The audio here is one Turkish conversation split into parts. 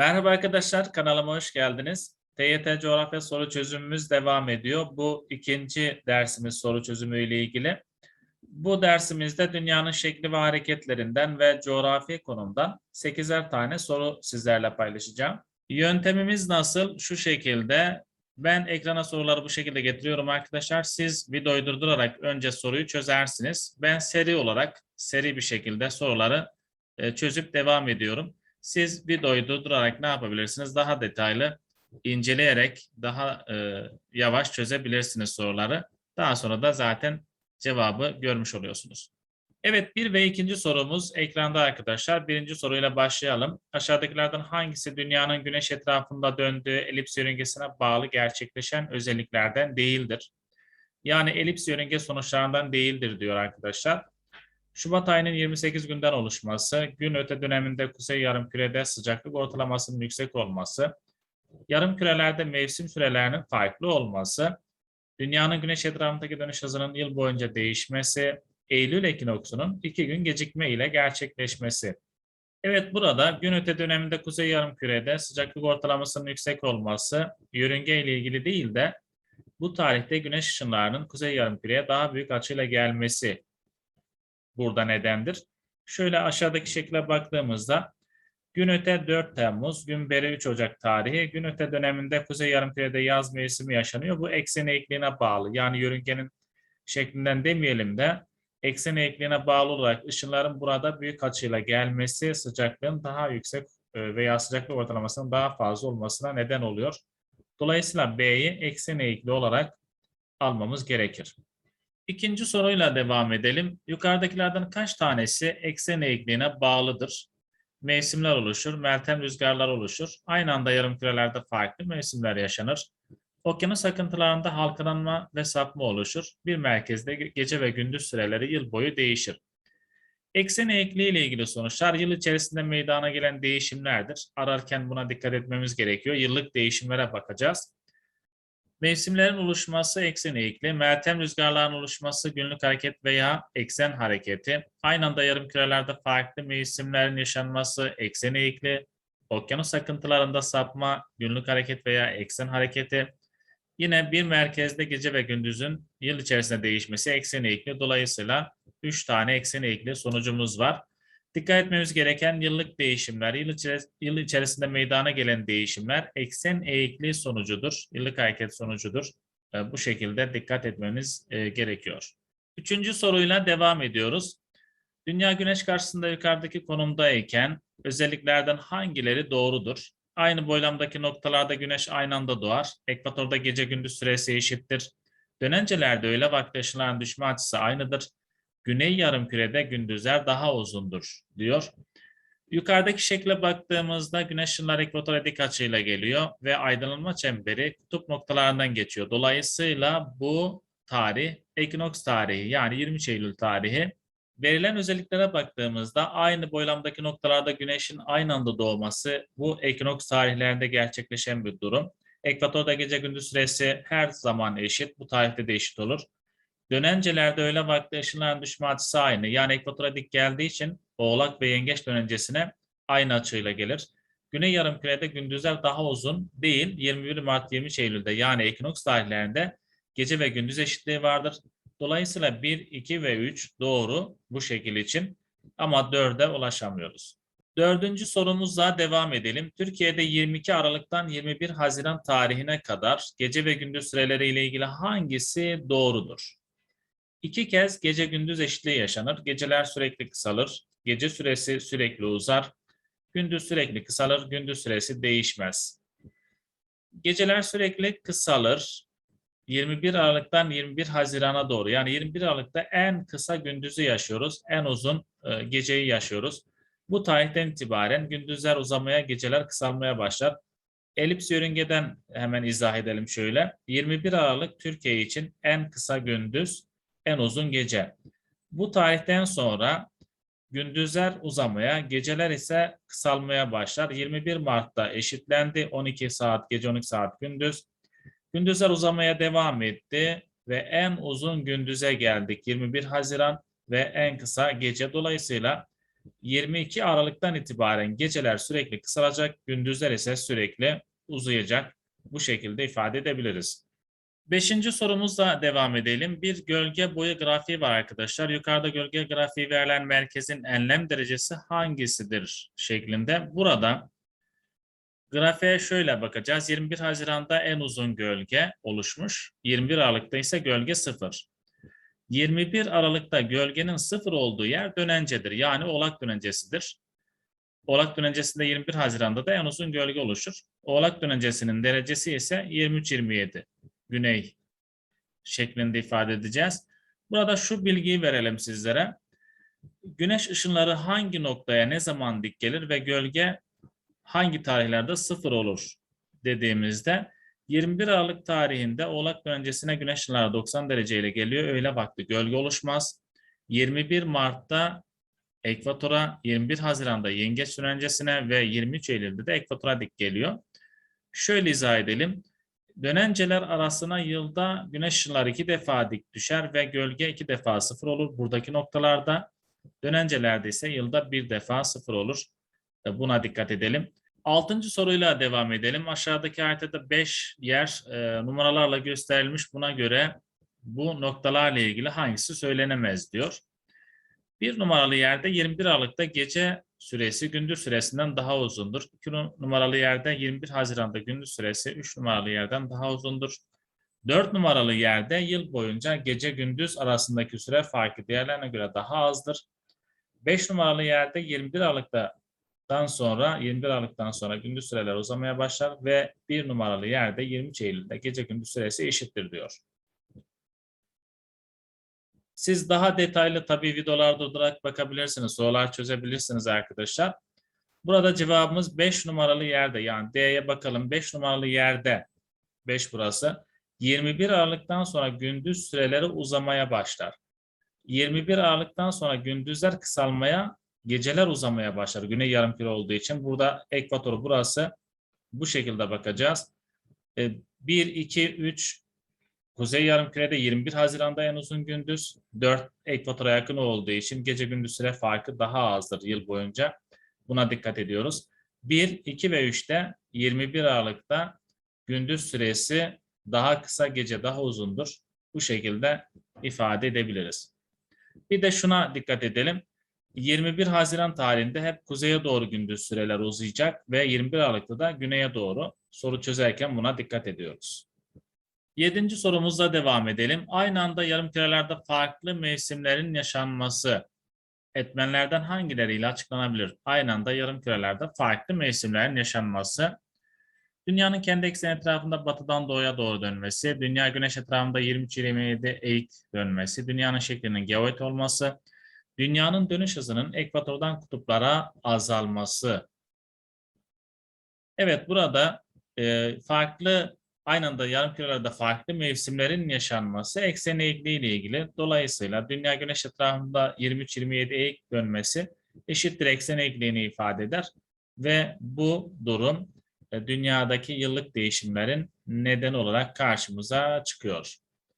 Merhaba arkadaşlar, kanalıma hoş geldiniz. TYT Coğrafya soru çözümümüz devam ediyor. Bu ikinci dersimiz soru çözümü ile ilgili. Bu dersimizde dünyanın şekli ve hareketlerinden ve coğrafi konumdan 8'er tane soru sizlerle paylaşacağım. Yöntemimiz nasıl? Şu şekilde. Ben ekrana soruları bu şekilde getiriyorum arkadaşlar. Siz videoyu durdurarak önce soruyu çözersiniz. Ben seri olarak, seri bir şekilde soruları e, çözüp devam ediyorum. Siz videoyu durdurarak ne yapabilirsiniz? Daha detaylı inceleyerek daha e, yavaş çözebilirsiniz soruları. Daha sonra da zaten cevabı görmüş oluyorsunuz. Evet bir ve ikinci sorumuz ekranda arkadaşlar. Birinci soruyla başlayalım. Aşağıdakilerden hangisi dünyanın güneş etrafında döndüğü elips yörüngesine bağlı gerçekleşen özelliklerden değildir? Yani elips yörünge sonuçlarından değildir diyor arkadaşlar. Şubat ayının 28 günden oluşması, gün öte döneminde kuzey yarımkürede sıcaklık ortalamasının yüksek olması, yarımkürelerde mevsim sürelerinin farklı olması, dünyanın güneş etrafındaki dönüş hızının yıl boyunca değişmesi, Eylül ekinoksunun iki gün gecikme ile gerçekleşmesi. Evet burada gün öte döneminde kuzey yarımkürede sıcaklık ortalamasının yüksek olması yörünge ile ilgili değil de bu tarihte güneş ışınlarının kuzey yarımküreye daha büyük açıyla gelmesi burada nedendir. Şöyle aşağıdaki şekle baktığımızda gün öte 4 Temmuz, gün beri 3 Ocak tarihi, gün öte döneminde Kuzey Yarımküre'de yaz mevsimi yaşanıyor. Bu eksen eğikliğine bağlı. Yani yörüngenin şeklinden demeyelim de eksen eğikliğine bağlı olarak ışınların burada büyük açıyla gelmesi sıcaklığın daha yüksek e, veya sıcaklık ortalamasının daha fazla olmasına neden oluyor. Dolayısıyla B'yi eksen eğikli olarak almamız gerekir. İkinci soruyla devam edelim. Yukarıdakilerden kaç tanesi eksen eğikliğine bağlıdır? Mevsimler oluşur, meltem rüzgarlar oluşur. Aynı anda yarımkürelerde farklı mevsimler yaşanır. Okyanus akıntılarında halkalanma ve sapma oluşur. Bir merkezde gece ve gündüz süreleri yıl boyu değişir. Eksen eğikliği ile ilgili sonuçlar yıl içerisinde meydana gelen değişimlerdir. Ararken buna dikkat etmemiz gerekiyor. Yıllık değişimlere bakacağız. Mevsimlerin oluşması eksen eğikli, meltem rüzgarların oluşması günlük hareket veya eksen hareketi, aynı anda yarım kürelerde farklı mevsimlerin yaşanması eksen eğikli, okyanus akıntılarında sapma, günlük hareket veya eksen hareketi, yine bir merkezde gece ve gündüzün yıl içerisinde değişmesi eksen eğikli. Dolayısıyla 3 tane eksen eğikli sonucumuz var. Dikkat etmemiz gereken yıllık değişimler, yıl, içeris yıl içerisinde meydana gelen değişimler eksen eğikliği sonucudur, yıllık hareket sonucudur. E, bu şekilde dikkat etmemiz e, gerekiyor. Üçüncü soruyla devam ediyoruz. Dünya güneş karşısında yukarıdaki konumdayken özelliklerden hangileri doğrudur? Aynı boylamdaki noktalarda güneş aynı anda doğar. Ekvatorda gece gündüz süresi eşittir. Dönencelerde öyle vakti düşme açısı aynıdır. Güney yarımkürede gündüzler daha uzundur diyor. Yukarıdaki şekle baktığımızda güneş ışınları ekvatora dik açıyla geliyor ve aydınlanma çemberi kutup noktalarından geçiyor. Dolayısıyla bu tarih ekinoks tarihi yani 23 Eylül tarihi verilen özelliklere baktığımızda aynı boylamdaki noktalarda güneşin aynı anda doğması bu ekinoks tarihlerinde gerçekleşen bir durum. Ekvatorda gece gündüz süresi her zaman eşit. Bu tarihte de eşit olur. Dönencelerde öyle vakti ışınların düşme açısı aynı. Yani ekvatora dik geldiği için oğlak ve yengeç dönencesine aynı açıyla gelir. Güney yarımkürede gündüzler daha uzun değil. 21 Mart 23 Eylül'de yani ekinoks tarihlerinde gece ve gündüz eşitliği vardır. Dolayısıyla 1, 2 ve 3 doğru bu şekil için ama 4'e ulaşamıyoruz. Dördüncü sorumuzla devam edelim. Türkiye'de 22 Aralık'tan 21 Haziran tarihine kadar gece ve gündüz süreleri ile ilgili hangisi doğrudur? İki kez gece gündüz eşitliği yaşanır. Geceler sürekli kısalır. Gece süresi sürekli uzar. Gündüz sürekli kısalır. Gündüz süresi değişmez. Geceler sürekli kısalır. 21 Aralık'tan 21 Haziran'a doğru. Yani 21 Aralık'ta en kısa gündüzü yaşıyoruz. En uzun e, geceyi yaşıyoruz. Bu tarihten itibaren gündüzler uzamaya, geceler kısalmaya başlar. Elips yörüngeden hemen izah edelim şöyle. 21 Aralık Türkiye için en kısa gündüz, en uzun gece. Bu tarihten sonra gündüzler uzamaya, geceler ise kısalmaya başlar. 21 Mart'ta eşitlendi. 12 saat gece 12 saat gündüz. Gündüzler uzamaya devam etti ve en uzun gündüze geldik 21 Haziran ve en kısa gece. Dolayısıyla 22 Aralık'tan itibaren geceler sürekli kısalacak, gündüzler ise sürekli uzayacak. Bu şekilde ifade edebiliriz. Beşinci sorumuzla devam edelim. Bir gölge boyu grafiği var arkadaşlar. Yukarıda gölge grafiği verilen merkezin enlem derecesi hangisidir şeklinde. Burada grafiğe şöyle bakacağız. 21 Haziran'da en uzun gölge oluşmuş. 21 Aralık'ta ise gölge 0. 21 Aralık'ta gölgenin 0 olduğu yer dönencedir. Yani oğlak dönencesidir. Oğlak dönencesinde 21 Haziran'da da en uzun gölge oluşur. Oğlak dönencesinin derecesi ise 23-27 güney şeklinde ifade edeceğiz. Burada şu bilgiyi verelim sizlere. Güneş ışınları hangi noktaya ne zaman dik gelir ve gölge hangi tarihlerde sıfır olur dediğimizde 21 Aralık tarihinde Oğlak öncesine güneş ışınları 90 derece ile geliyor. Öyle vakti gölge oluşmaz. 21 Mart'ta ekvatora, 21 Haziran'da yengeç öncesine ve 23 Eylül'de de ekvatora dik geliyor. Şöyle izah edelim. Dönenceler arasına yılda güneş ışınları iki defa dik düşer ve gölge iki defa sıfır olur. Buradaki noktalarda dönencelerde ise yılda bir defa sıfır olur. E, Buna dikkat edelim. Altıncı soruyla devam edelim. Aşağıdaki haritada 5 yer e, numaralarla gösterilmiş. Buna göre bu noktalarla ilgili hangisi söylenemez diyor. Bir numaralı yerde 21 Aralık'ta gece süresi gündüz süresinden daha uzundur. 2 numaralı yerde 21 Haziran'da gündüz süresi 3 numaralı yerden daha uzundur. 4 numaralı yerde yıl boyunca gece gündüz arasındaki süre farkı diğerlerine göre daha azdır. 5 numaralı yerde 21 Aralık'tan sonra 21 Aralık'tan sonra gündüz süreler uzamaya başlar ve 1 numaralı yerde 23 Eylül'de gece gündüz süresi eşittir diyor. Siz daha detaylı tabii videolar durdurarak bakabilirsiniz, sorular çözebilirsiniz arkadaşlar. Burada cevabımız 5 numaralı yerde yani D'ye bakalım 5 numaralı yerde 5 burası 21 Aralık'tan sonra gündüz süreleri uzamaya başlar. 21 Aralık'tan sonra gündüzler kısalmaya, geceler uzamaya başlar. Güney yarımküre olduğu için burada ekvatoru burası bu şekilde bakacağız. 1, 2, 3 Kuzey yarımkürede 21 Haziran'da en uzun gündüz, 4 ekvatora yakın olduğu için gece gündüz süre farkı daha azdır yıl boyunca. Buna dikkat ediyoruz. 1, 2 ve 3'te 21 Aralık'ta gündüz süresi daha kısa, gece daha uzundur. Bu şekilde ifade edebiliriz. Bir de şuna dikkat edelim. 21 Haziran tarihinde hep kuzeye doğru gündüz süreler uzayacak ve 21 Aralık'ta da güneye doğru soru çözerken buna dikkat ediyoruz. Yedinci sorumuzla devam edelim. Aynı anda yarım kürelerde farklı mevsimlerin yaşanması etmenlerden hangileriyle açıklanabilir? Aynı anda yarım kürelerde farklı mevsimlerin yaşanması. Dünyanın kendi ekseni etrafında batıdan doğuya doğru dönmesi, dünya güneş etrafında 23-27 eğik dönmesi, dünyanın şeklinin geoid olması, dünyanın dönüş hızının ekvatordan kutuplara azalması. Evet burada e, farklı aynı anda yarım kürelerde farklı mevsimlerin yaşanması eksen eğikliği ile ilgili. Dolayısıyla dünya güneş etrafında 23-27 eğik dönmesi eşittir eksen eğikliğini ifade eder ve bu durum e, dünyadaki yıllık değişimlerin neden olarak karşımıza çıkıyor.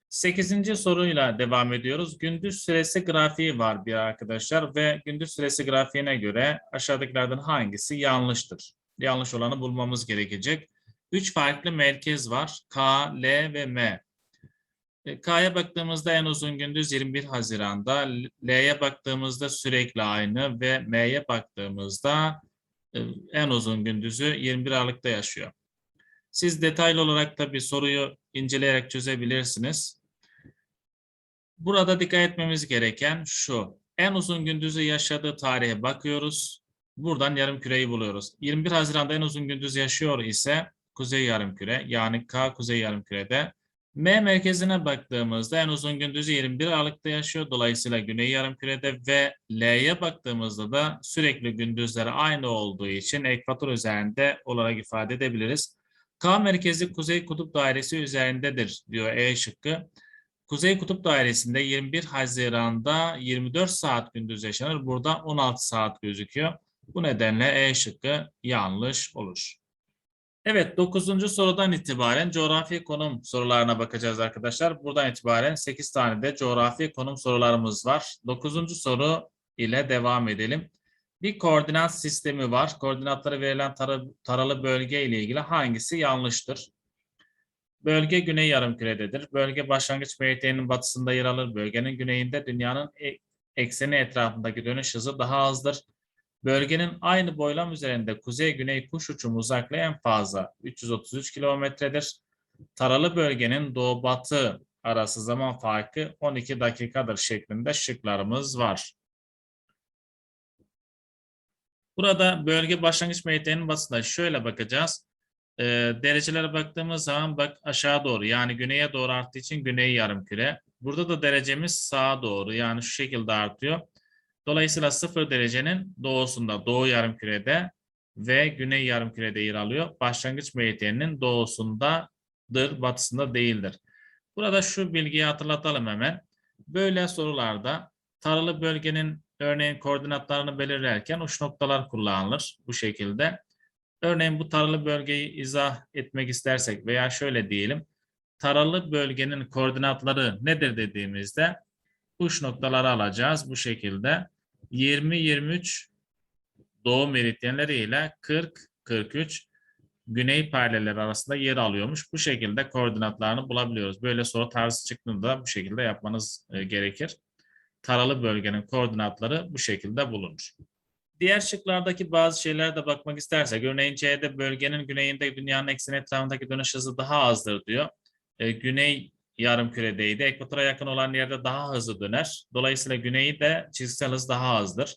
Sekizinci soruyla devam ediyoruz. Gündüz süresi grafiği var bir arkadaşlar ve gündüz süresi grafiğine göre aşağıdakilerden hangisi yanlıştır? Yanlış olanı bulmamız gerekecek. Üç farklı merkez var. K, L ve M. E, K'ya baktığımızda en uzun gündüz 21 Haziran'da, L'ye baktığımızda sürekli aynı ve M'ye baktığımızda e, en uzun gündüzü 21 Aralık'ta yaşıyor. Siz detaylı olarak tabii soruyu inceleyerek çözebilirsiniz. Burada dikkat etmemiz gereken şu. En uzun gündüzü yaşadığı tarihe bakıyoruz. Buradan yarım küreyi buluyoruz. 21 Haziran'da en uzun gündüz yaşıyor ise kuzey yarımküre yani K kuzey yarımkürede. M merkezine baktığımızda en uzun gündüzü 21 Aralık'ta yaşıyor. Dolayısıyla güney yarımkürede ve L'ye baktığımızda da sürekli gündüzleri aynı olduğu için ekvator üzerinde olarak ifade edebiliriz. K merkezi kuzey kutup dairesi üzerindedir diyor E şıkkı. Kuzey kutup dairesinde 21 Haziran'da 24 saat gündüz yaşanır. Burada 16 saat gözüküyor. Bu nedenle E şıkkı yanlış olur. Evet, dokuzuncu sorudan itibaren coğrafi konum sorularına bakacağız arkadaşlar. Buradan itibaren 8 tane de coğrafi konum sorularımız var. Dokuzuncu soru ile devam edelim. Bir koordinat sistemi var. Koordinatları verilen tara- taralı bölge ile ilgili hangisi yanlıştır? Bölge güney yarımkürededir. Bölge başlangıç meridyonunun batısında yer alır. Bölgenin güneyinde dünyanın e- ekseni etrafındaki dönüş hızı daha azdır. Bölgenin aynı boylam üzerinde kuzey-güney kuş uçumu uzaklığı en fazla 333 kilometredir. Taralı bölgenin doğu-batı arası zaman farkı 12 dakikadır şeklinde şıklarımız var. Burada bölge başlangıç meridyonunun batısında şöyle bakacağız. Ee, derecelere baktığımız zaman bak aşağı doğru yani güneye doğru arttığı için güney yarımküre. Burada da derecemiz sağa doğru yani şu şekilde artıyor. Dolayısıyla sıfır derecenin doğusunda doğu yarımkürede ve güney yarımkürede yer alıyor. Başlangıç meridyonunun doğusundadır, batısında değildir. Burada şu bilgiyi hatırlatalım hemen. Böyle sorularda taralı bölgenin örneğin koordinatlarını belirlerken uç noktalar kullanılır bu şekilde. Örneğin bu taralı bölgeyi izah etmek istersek veya şöyle diyelim. Taralı bölgenin koordinatları nedir dediğimizde uç noktaları alacağız bu şekilde. 20-23 doğu meridyenleri ile 40-43 güney paralelleri arasında yer alıyormuş. Bu şekilde koordinatlarını bulabiliyoruz. Böyle soru tarzı çıktığında bu şekilde yapmanız e, gerekir. Taralı bölgenin koordinatları bu şekilde bulunur. Diğer şıklardaki bazı şeylere de bakmak istersek, örneğin C'de bölgenin güneyinde dünyanın ekseni etrafındaki dönüş hızı daha azdır diyor. E, güney yarımküredeydi. Ekvatora yakın olan yerde daha hızlı döner. Dolayısıyla güneyi de çizgisel hız daha azdır.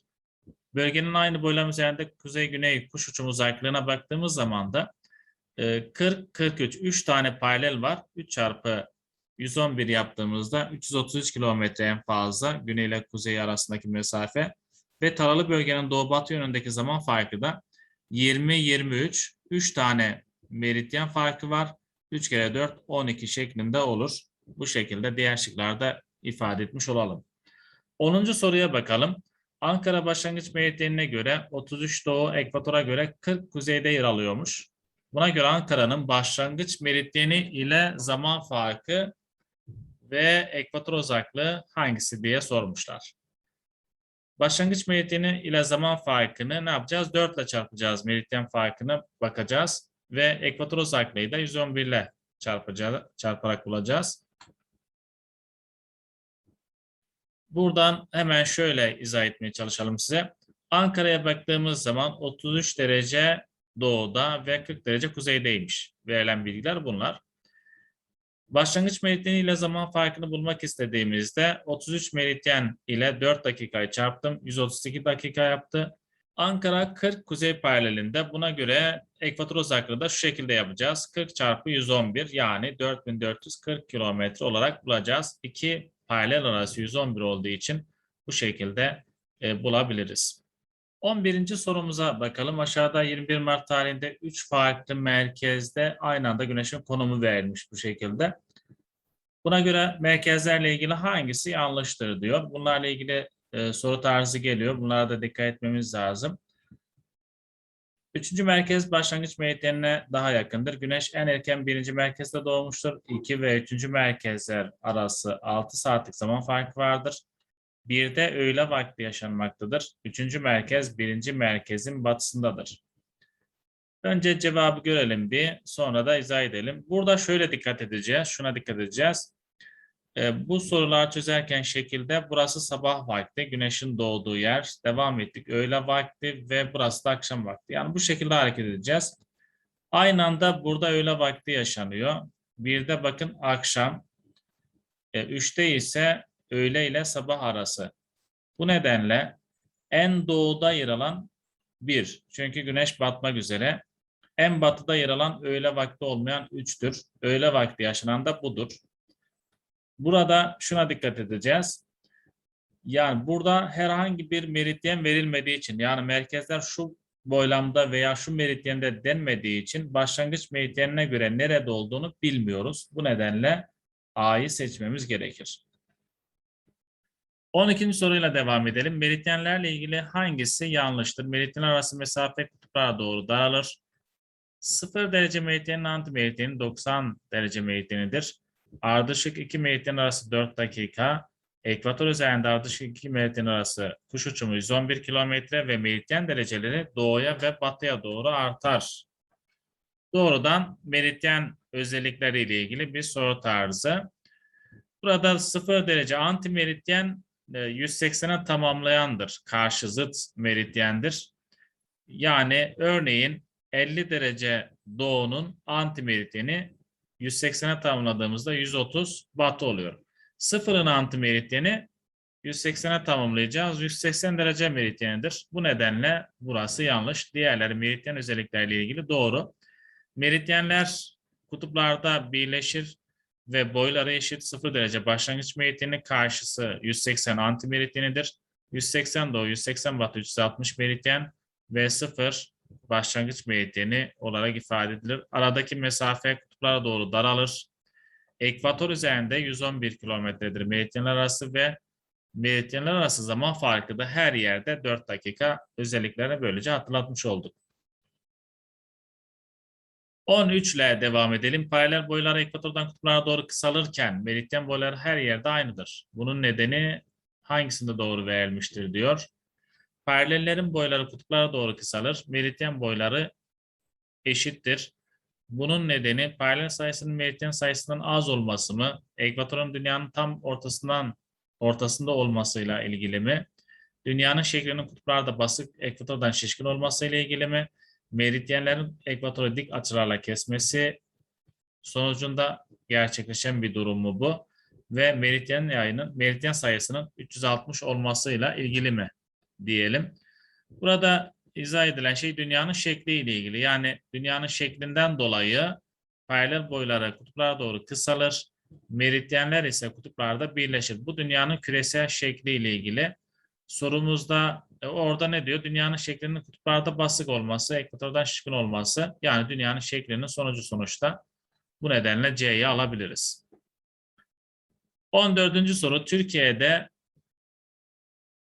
Bölgenin aynı boylam üzerinde kuzey-güney kuş uçumu uzaklığına baktığımız zaman da 40-43 3 tane paralel var. 3 çarpı 111 yaptığımızda 333 kilometre en fazla güney ile kuzey arasındaki mesafe ve taralı bölgenin doğu batı yönündeki zaman farkı da 20-23 3 tane meridyen farkı var. 3 kere 4 12 şeklinde olur. Bu şekilde diğer şıklarda ifade etmiş olalım. 10. soruya bakalım. Ankara başlangıç meridyenine göre 33 doğu, ekvatora göre 40 kuzeyde yer alıyormuş. Buna göre Ankara'nın başlangıç meridyeni ile zaman farkı ve ekvator uzaklığı hangisi diye sormuşlar. Başlangıç meridyeni ile zaman farkını ne yapacağız? 4 ile çarpacağız. Meridyen farkını bakacağız. Ve ekvator uzaklığı da 111 ile çarparak bulacağız. Buradan hemen şöyle izah etmeye çalışalım size. Ankara'ya baktığımız zaman 33 derece doğuda ve 40 derece kuzeydeymiş. Verilen bilgiler bunlar. Başlangıç meridyeni ile zaman farkını bulmak istediğimizde 33 meridyen ile 4 dakikayı çarptım. 132 dakika yaptı. Ankara 40 kuzey paralelinde. Buna göre ekvator uzaklığı da şu şekilde yapacağız. 40 çarpı 111 yani 4440 kilometre olarak bulacağız. İki paralel arası 111 olduğu için bu şekilde e, bulabiliriz. 11. sorumuza bakalım. Aşağıda 21 Mart tarihinde 3 farklı merkezde aynı anda güneşin konumu verilmiş bu şekilde. Buna göre merkezlerle ilgili hangisi yanlıştır diyor. Bunlarla ilgili e, soru tarzı geliyor. Bunlara da dikkat etmemiz lazım. Üçüncü merkez başlangıç meridyenine daha yakındır. Güneş en erken birinci merkezde doğmuştur. İki ve üçüncü merkezler arası 6 saatlik zaman farkı vardır. Bir de öğle vakti yaşanmaktadır. Üçüncü merkez birinci merkezin batısındadır. Önce cevabı görelim bir, sonra da izah edelim. Burada şöyle dikkat edeceğiz, şuna dikkat edeceğiz. E, bu sorular çözerken şekilde burası sabah vakti, güneşin doğduğu yer. Devam ettik. Öğle vakti ve burası da akşam vakti. Yani bu şekilde hareket edeceğiz. Aynı anda burada öğle vakti yaşanıyor. Bir de bakın akşam. E, üçte ise öğle ile sabah arası. Bu nedenle en doğuda yer alan bir. Çünkü güneş batmak üzere. En batıda yer alan öğle vakti olmayan üçtür. Öğle vakti yaşanan da budur. Burada şuna dikkat edeceğiz. Yani burada herhangi bir meridyen verilmediği için yani merkezler şu boylamda veya şu meridyende denmediği için başlangıç meridyenine göre nerede olduğunu bilmiyoruz. Bu nedenle A'yı seçmemiz gerekir. 12. soruyla devam edelim. Meridyenlerle ilgili hangisi yanlıştır? Meridyen arası mesafe kutuplara doğru daralır. 0 derece meridyenin anti meridyeni 90 derece meridyenidir. Ardışık iki meridyen arası 4 dakika. Ekvator üzerinde ardışık iki meridyen arası kuş uçumu 111 kilometre ve meridyen dereceleri doğuya ve batıya doğru artar. Doğrudan meridyen özellikleriyle ilgili bir soru tarzı. Burada 0 derece antimeridyen e, 180'e tamamlayandır. Karşı zıt meridyendir. Yani örneğin 50 derece doğunun antimeridyeni 180'e tamamladığımızda 130 batı oluyor. Sıfırın antimeridyeni 180'e tamamlayacağız. 180 derece meridyenidir. Bu nedenle burası yanlış. Diğerleri meridyen özellikleriyle ilgili doğru. Meridyenler kutuplarda birleşir ve boyları eşit 0 derece başlangıç meridyenin karşısı 180 antimeridyenidir. 180 doğu, 180 batı, 360 meridyen ve 0 başlangıç meridyeni olarak ifade edilir. Aradaki mesafe kutuplara doğru daralır. Ekvator üzerinde 111 kilometredir meridyenler arası ve meridyenler arası zaman farkı da her yerde 4 dakika özelliklerini böylece hatırlatmış olduk. 13 ile devam edelim. Paralel boylar ekvatordan kutuplara doğru kısalırken meridyen boyları her yerde aynıdır. Bunun nedeni hangisinde doğru verilmiştir diyor. Paralellerin boyları kutuplara doğru kısalır. Meridyen boyları eşittir. Bunun nedeni paralel sayısının meridyen sayısından az olması mı? Ekvatorun dünyanın tam ortasından ortasında olmasıyla ilgili mi? Dünyanın şeklinin kutuplarda basık ekvatordan şişkin olmasıyla ilgili mi? Meridyenlerin ekvatoru dik açılarla kesmesi sonucunda gerçekleşen bir durum mu bu? Ve meridyen yayının meridyen sayısının 360 olmasıyla ilgili mi diyelim. Burada izah edilen şey dünyanın şekliyle ilgili. Yani dünyanın şeklinden dolayı paralel boyları kutuplara doğru kısalır. Meridyenler ise kutuplarda birleşir. Bu dünyanın küresel şekliyle ilgili. Sorumuzda e, orada ne diyor? Dünyanın şeklinin kutuplarda basık olması, ekvatordan şişkin olması. Yani dünyanın şeklinin sonucu sonuçta. Bu nedenle C'yi alabiliriz. 14. soru Türkiye'de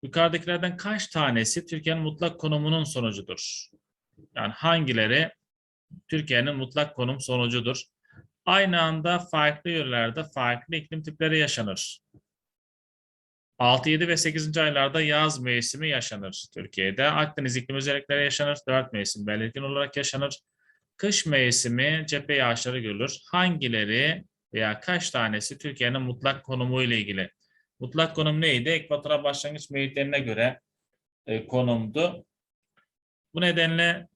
yukarıdakilerden kaç tanesi Türkiye'nin mutlak konumunun sonucudur? Yani hangileri Türkiye'nin mutlak konum sonucudur? Aynı anda farklı yörelerde farklı iklim tipleri yaşanır. 6, 7 ve 8. aylarda yaz mevsimi yaşanır Türkiye'de. Akdeniz iklim özellikleri yaşanır. 4 mevsim belirgin olarak yaşanır. Kış mevsimi cephe yağışları görülür. Hangileri veya kaç tanesi Türkiye'nin mutlak konumu ile ilgili? Mutlak konum neydi? Ekvatora başlangıç meridyenine göre e, konumdu. Bu nedenle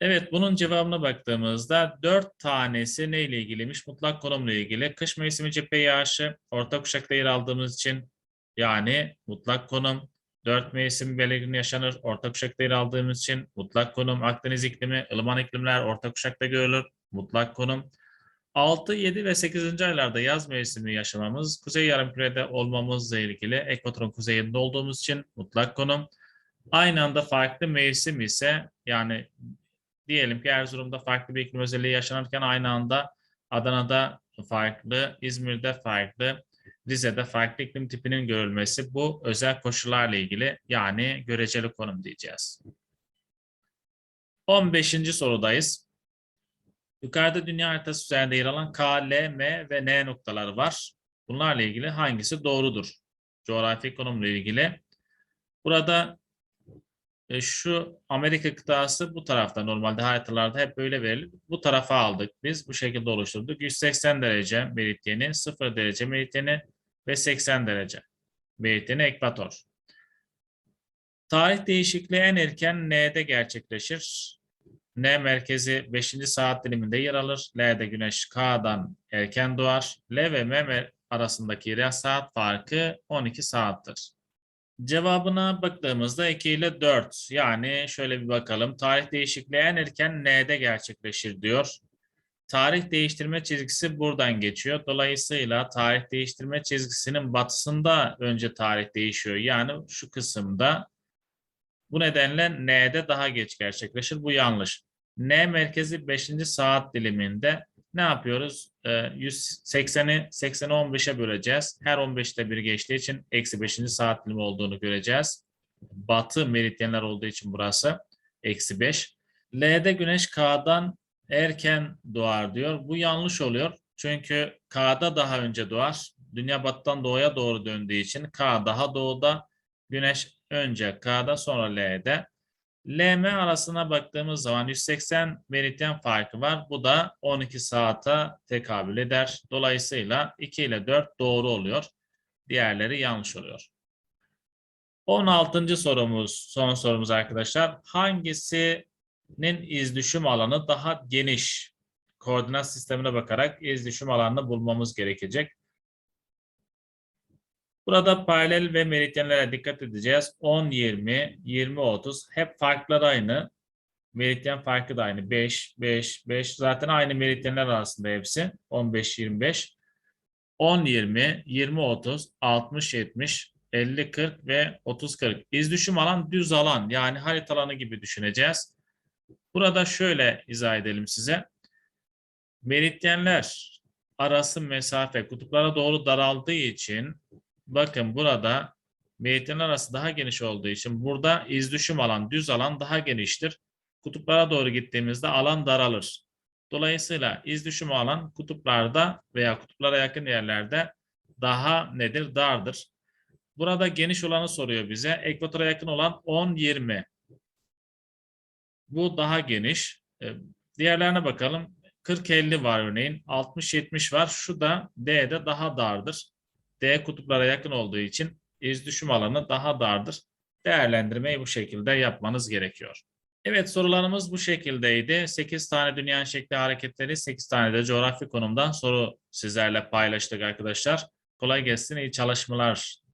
evet bunun cevabına baktığımızda dört tanesi neyle ilgiliymiş? Mutlak konumla ilgili. Kış mevsimi cephe yağışı orta kuşakta yer aldığımız için yani mutlak konum dört mevsim belirgin yaşanır. Orta kuşakta yer aldığımız için mutlak konum Akdeniz iklimi, ılıman iklimler orta kuşakta görülür. Mutlak konum. 6, 7 ve 8. aylarda yaz mevsimi yaşamamız, kuzey yarımkürede olmamızla ilgili ekvatorun kuzeyinde olduğumuz için mutlak konum. Aynı anda farklı mevsim ise yani diyelim ki Erzurum'da farklı bir iklim özelliği yaşanırken aynı anda Adana'da farklı, İzmir'de farklı, Rize'de farklı iklim tipinin görülmesi bu özel koşullarla ilgili yani göreceli konum diyeceğiz. 15. sorudayız. Yukarıda dünya haritası üzerinde yer alan K, L, M ve N noktaları var. Bunlarla ilgili hangisi doğrudur? Coğrafi konumla ilgili. Burada e, şu Amerika kıtası bu tarafta normalde haritalarda hep böyle verilir. Bu tarafa aldık biz. Bu şekilde oluşturduk. 180 derece meridyeni, 0 derece meridyeni ve 80 derece meridyeni ekvator. Tarih değişikliği en erken N'de gerçekleşir. N merkezi 5. saat diliminde yer alır. L'de güneş K'dan erken doğar. L ve M arasındaki saat farkı 12 saattir. Cevabına baktığımızda 2 ile 4 yani şöyle bir bakalım. Tarih değişikliği en erken N'de gerçekleşir diyor. Tarih değiştirme çizgisi buradan geçiyor. Dolayısıyla tarih değiştirme çizgisinin batısında önce tarih değişiyor. Yani şu kısımda bu nedenle N'de daha geç gerçekleşir. Bu yanlış. N merkezi 5. saat diliminde ne yapıyoruz? Ee, 180'i 80'i 15'e böleceğiz. Her 15'te bir geçtiği için eksi 5. saat dilimi olduğunu göreceğiz. Batı meridyenler olduğu için burası eksi 5. L'de güneş K'dan erken doğar diyor. Bu yanlış oluyor. Çünkü K'da daha önce doğar. dünya batıdan doğuya doğru döndüğü için K daha doğuda, Güneş önce K'da sonra L'de. LM arasına baktığımız zaman 180 meridyen farkı var. Bu da 12 saate tekabül eder. Dolayısıyla 2 ile 4 doğru oluyor. Diğerleri yanlış oluyor. 16. sorumuz, son sorumuz arkadaşlar. Hangisinin iz düşüm alanı daha geniş? Koordinat sistemine bakarak iz düşüm alanını bulmamız gerekecek. Burada paralel ve meridyenlere dikkat edeceğiz. 10, 20, 20, 30 hep farklar aynı. Meridyen farkı da aynı. 5, 5, 5 zaten aynı meridyenler arasında hepsi. 15, 25. 10, 20, 20, 30, 60, 70, 50, 40 ve 30, 40. İz düşüm alan düz alan yani harita alanı gibi düşüneceğiz. Burada şöyle izah edelim size. Meridyenler arası mesafe kutuplara doğru daraldığı için bakın burada meridyen arası daha geniş olduğu için burada iz düşüm alan düz alan daha geniştir. Kutuplara doğru gittiğimizde alan daralır. Dolayısıyla iz düşüm alan kutuplarda veya kutuplara yakın yerlerde daha nedir? Dardır. Burada geniş olanı soruyor bize. Ekvatora yakın olan 10-20. Bu daha geniş. Ee, Diğerlerine bakalım. 40-50 var örneğin. 60-70 var. Şu da D'de daha dardır. D kutuplara yakın olduğu için iz düşüm alanı daha dardır. Değerlendirmeyi bu şekilde yapmanız gerekiyor. Evet sorularımız bu şekildeydi. 8 tane dünyanın şekli hareketleri, 8 tane de coğrafi konumdan soru sizlerle paylaştık arkadaşlar. Kolay gelsin, iyi çalışmalar